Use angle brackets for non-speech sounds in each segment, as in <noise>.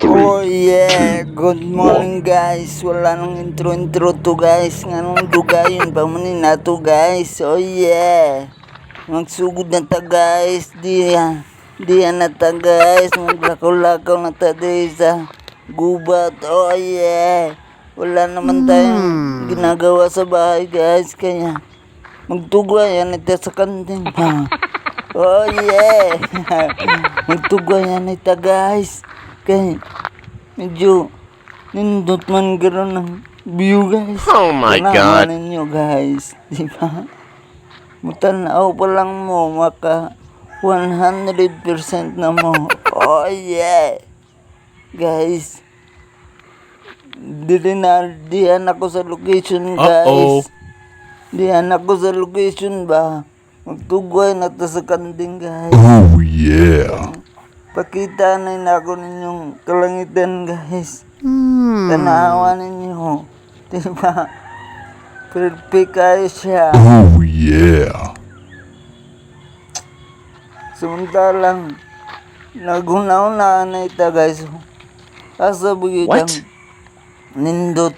Oh yeah, good morning guys. Wala nang intro-intro to guys. Nganong dugayon pa man na to guys. Oh yeah. Magsugod na ta guys. Di di na ta guys. Maglakaw-lakaw na ta sa gubat. Oh yeah. Wala naman tayong ginagawa sa bahay guys. Kaya magtugwayan ito sa kantin. <laughs> Oh yeah. <laughs> magtugwayan ito guys. Kaya medyo nindot man gano'n ng view guys. Oh my Tanawan God. ninyo guys. <laughs> Di ba? Mutanaw pa lang mo maka 100% na mo. <laughs> Oh yeah. Guys. Dili na diyan ako sa location Uh-oh. guys. Diyan ako sa location ba. Magtugway na ta sa kanding guys. Oh yeah. Pakita na ako ninyong kalangitan guys. Tanawa ninyo. <laughs> Diba? Perfect kayo siya. Oh yeah. Samantalang nagunaw na na ita guys. Asa bugitang What? nindot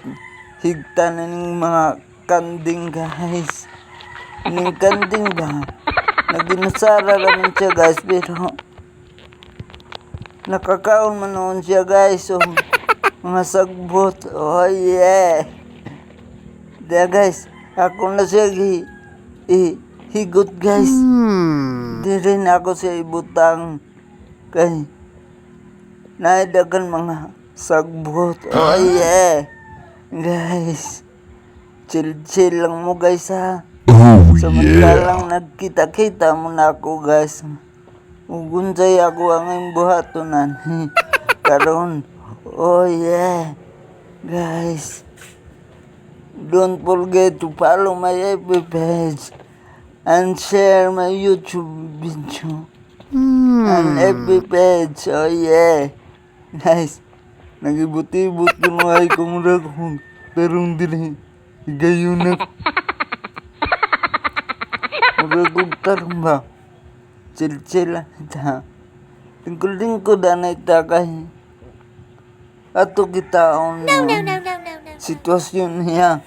higta na ng mga kanding guys. Ning kanding ba? Naginusara naman siya guys pero nakakaon man noon siya guys. So, <laughs> mga sagbot. Oh yeah. Diya guys, ako na siya gi, i, higot guys. Di rin ako siya ibutang kay naidagan mga sagbot. Oh yeah. Guys, chill-chill lang mo guys ha. Oh Samantalang nagkita-kita mo na ako guys. Ugunsay ako ang iyong buhatonan. <laughs> Karon, oh yeah. Guys, don't forget to follow my FB page and share my YouTube video and FB page. Oh yeah. Guys, nagibut-ibut yung mga ikong rakong dili. Gayon na Magagog tarong <laughs> ba? Lang <laughs> ita. Lingkod-lingkod na ita kay ato kita on no, no, no, no, no, sitwasyon niya.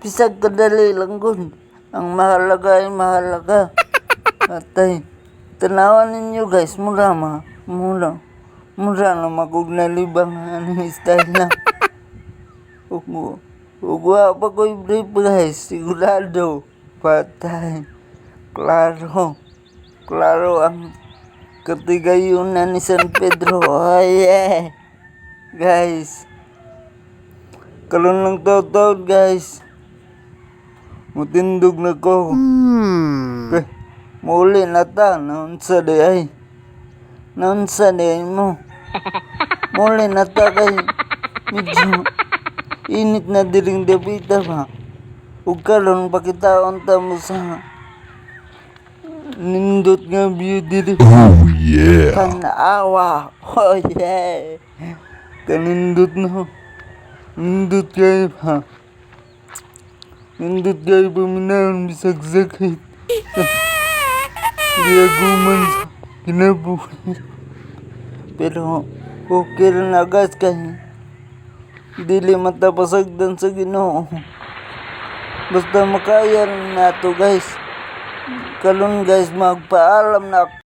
Pisag kadali lang gud. Ang mahalaga ay mahalaga. <laughs> Atay, tanawan ninyo guys, mura ma. Mura. Mura na magug na libang ang style na. <laughs> Ugo. Ugo pa ko'y brief guys, sigurado. Patay. Klaro. Klaro ang katigayunan ni San Pedro. <laughs> Oh yeah. Guys. Kalon lang taon guys. Mutindog na ko. Eh, muli na ta. Naunsa di ay. Naunsa di ay mo. <laughs> Muli na ta kay. Medyo init na diring debita ba. Ug kalon pakitaon ta mo sa nindot nga diri. Oh yeah. Tanawa. Oh yeah. Kanindot na. Nindot kayo pa. Nindot kayo pa minahon bisag sakit. Di ako man sa kinabuhi. Pero okay rin agad kay dili matapasagdan sa ginoo. Basta makaya rin na to guys. Kalon guys magpaalam na.